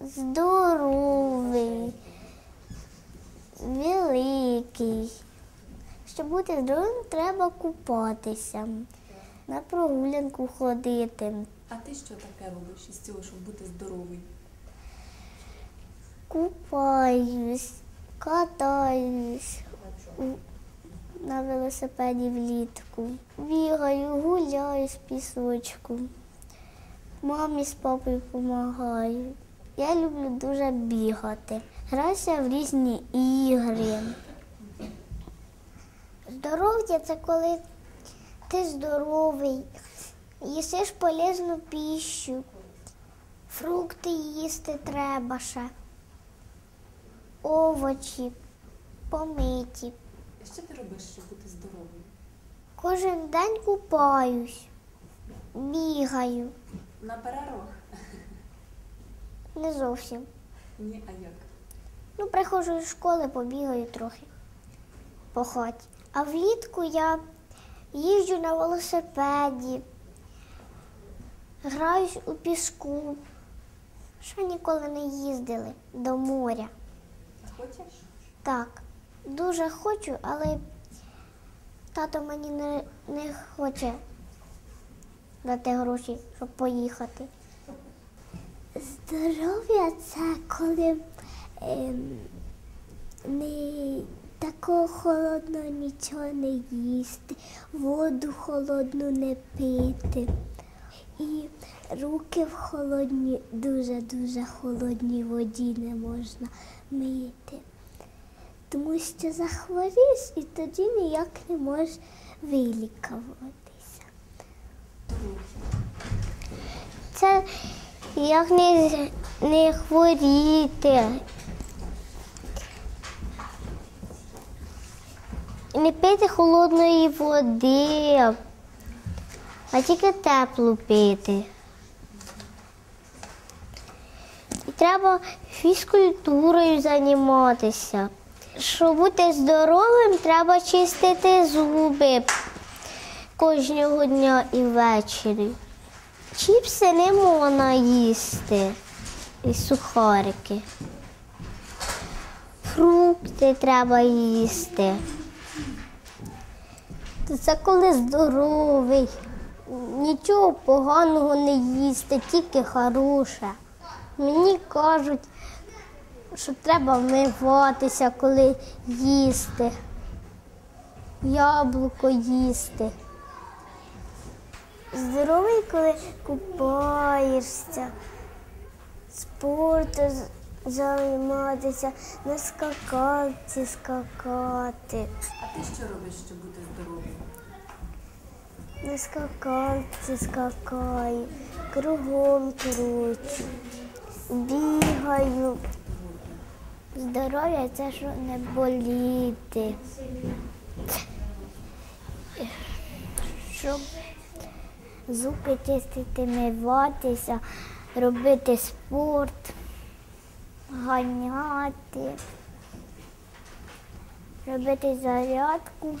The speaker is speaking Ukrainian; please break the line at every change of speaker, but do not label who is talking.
Здоровий, великий. Щоб бути здоровим, треба купатися, на прогулянку ходити,
А ти що таке робиш із цього, щоб бути здоровий?
купаюсь, катаюсь на велосипеді влітку, бігаю, гуляю з пісочку. Мамі з папою допомагаю. Я люблю дуже бігати, граюся в різні ігри. Здоров'я це коли ти здоровий, їсиш полезну піщу, фрукти їсти треба ще, овочі, помиті.
Що ти робиш, щоб бути здоровим?
Кожен день купаюсь, бігаю.
На перервах?
Не зовсім.
Ні, а як?
Ну, приходжу з школи, побігаю трохи по хаті. А влітку я їжджу на велосипеді, граюсь у піску. Ще ніколи не їздили до моря.
А хочеш?
Так, дуже хочу, але тато мені не, не хоче дати гроші, щоб поїхати. Здоров'я це коли ем, не такого холодного нічого не їсти, воду холодну не пити. І руки в холодній, дуже-дуже холодній воді не можна мити. Тому що захворієш і тоді ніяк не можеш вилікуватися. Це як не, не хворіти. Не пити холодної води, а тільки теплу пити. І треба фізкультурою займатися. Щоб бути здоровим, треба чистити зуби кожного дня і ввечері. Чіпси не можна їсти і сухарики. Фрукти треба їсти. Це коли здоровий. Нічого поганого не їсти, тільки хороше. Мені кажуть, що треба вмиватися, коли їсти, яблуко їсти. Здоровий, коли купаєшся, спортом займатися, на скакалці скакати,
А ти що робиш, щоб бути здоровим?
на скакалці скакаю, кругом кручу, бігаю. Здоров'я це що не боліти. Щоб зуби чистити, миватися, робити спорт, ганяти, робити зарядку.